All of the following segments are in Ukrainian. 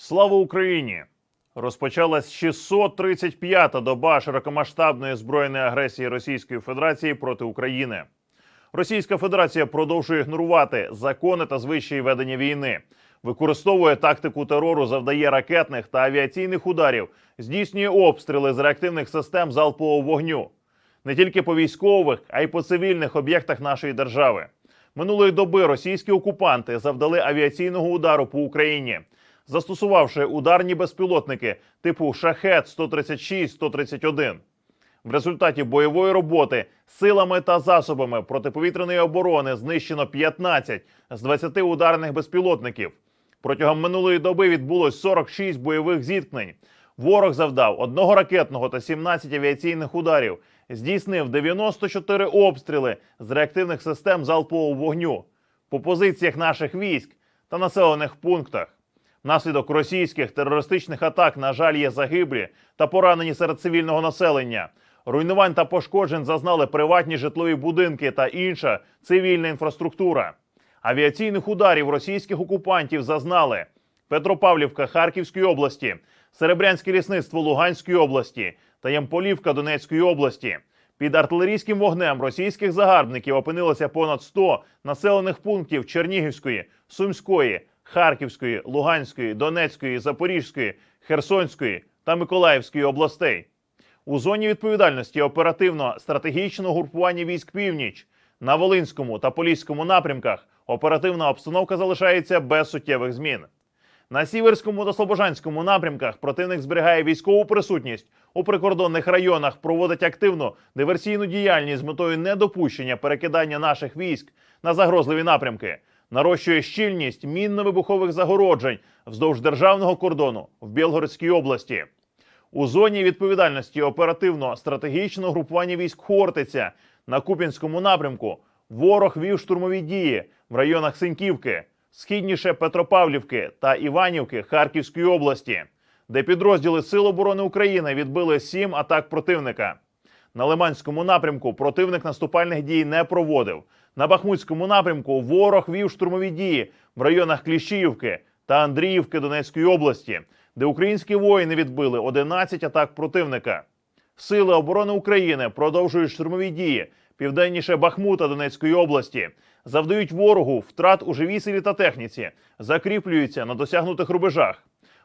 Слава Україні! Розпочалась 635-та доба широкомасштабної збройної агресії Російської Федерації проти України. Російська Федерація продовжує ігнорувати закони та звичаї ведення війни, використовує тактику терору, завдає ракетних та авіаційних ударів, здійснює обстріли з реактивних систем залпового вогню не тільки по військових, а й по цивільних об'єктах нашої держави. Минулої доби російські окупанти завдали авіаційного удару по Україні, застосувавши ударні безпілотники типу Шахет 136 131 В результаті бойової роботи силами та засобами протиповітряної оборони знищено 15 з 20 ударних безпілотників. Протягом минулої доби відбулось 46 бойових зіткнень. Ворог завдав одного ракетного та 17 авіаційних ударів, здійснив 94 обстріли з реактивних систем залпового вогню по позиціях наших військ та населених пунктах. Внаслідок російських терористичних атак, на жаль, є загиблі та поранені серед цивільного населення. Руйнувань та пошкоджень зазнали приватні житлові будинки та інша цивільна інфраструктура. Авіаційних ударів російських окупантів зазнали Петропавлівка Харківської області, Серебрянське лісництво Луганської області та Ямполівка Донецької області. Під артилерійським вогнем російських загарбників опинилося понад 100 населених пунктів Чернігівської, Сумської, Харківської, Луганської, Донецької, Запорізької, Херсонської та Миколаївської областей. У зоні відповідальності оперативно-стратегічного групування військ північ на Волинському та Поліському напрямках оперативна обстановка залишається без суттєвих змін. На Сіверському та Слобожанському напрямках противник зберігає військову присутність у прикордонних районах, проводить активну диверсійну діяльність з метою недопущення перекидання наших військ на загрозливі напрямки, нарощує щільність мінно-вибухових загороджень вздовж державного кордону в Білгородській області. У зоні відповідальності оперативно-стратегічного групування військ Хортиця на Куп'янському напрямку ворог вів штурмові дії в районах Синьківки, східніше Петропавлівки та Іванівки Харківської області, де підрозділи Сил оборони України відбили сім атак противника. На Лиманському напрямку противник наступальних дій не проводив. На Бахмутському напрямку ворог вів штурмові дії в районах Кліщіївки та Андріївки Донецької області, де українські воїни відбили 11 атак противника. Сили оборони України продовжують штурмові дії південніше Бахмута Донецької області, завдають ворогу втрат у живій силі та техніці, закріплюються на досягнутих рубежах.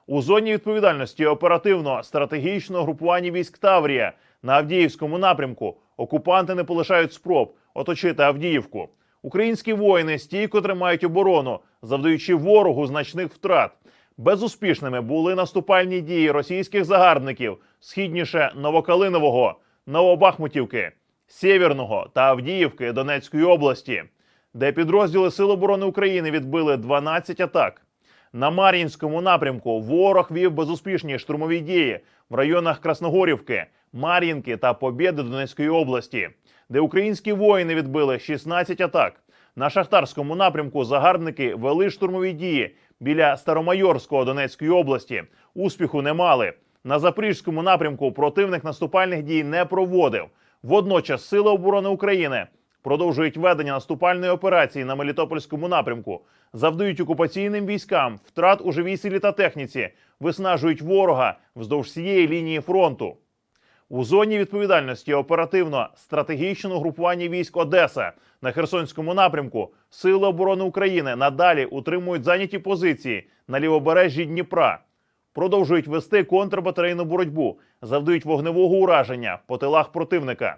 У зоні відповідальності оперативно-стратегічного групування військ Таврія на Авдіївському напрямку окупанти не полишають спроб оточити Авдіївку. Українські воїни стійко тримають оборону, завдаючи ворогу значних втрат. Безуспішними були наступальні дії російських загарбників східніше Новокалинового, Новобахмутівки, Сєвєрного та Авдіївки Донецької області, де підрозділи Сил оборони України відбили 12 атак. На Мар'їнському напрямку ворог вів безуспішні штурмові дії в районах Красногорівки, Мар'їнки та Побєди Донецької області, де українські воїни відбили 16 атак. На шахтарському напрямку загарбники вели штурмові дії біля Старомайорського Донецької області. Успіху не мали. На запорізькому напрямку противник наступальних дій не проводив. Водночас Сили оборони України продовжують ведення наступальної операції на Мелітопольському напрямку, завдають окупаційним військам втрат у живій силі та техніці, виснажують ворога вздовж всієї лінії фронту. У зоні відповідальності оперативно-стратегічного групування військ Одеса на Херсонському напрямку Сили оборони України надалі утримують зайняті позиції на лівобережжі Дніпра, продовжують вести контрбатарейну боротьбу, завдають вогневого ураження по тилах противника.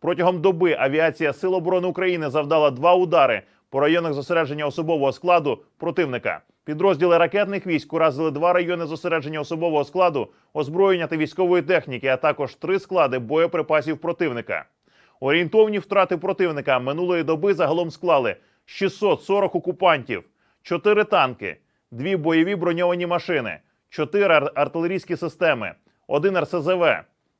Протягом доби авіація Сил оборони України завдала два удари по районах зосередження особового складу противника. Підрозділи ракетних військ уразили два райони зосередження особового складу, озброєння та військової техніки, а також три склади боєприпасів противника. Орієнтовні втрати противника минулої доби загалом склали 640 окупантів, 4 танки, 2 бойові броньовані машини, 4 ар- артилерійські системи, 1 РСЗВ,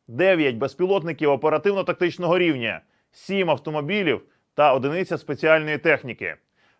9 безпілотників оперативно-тактичного рівня, 7 автомобілів та одиниця спеціальної техніки.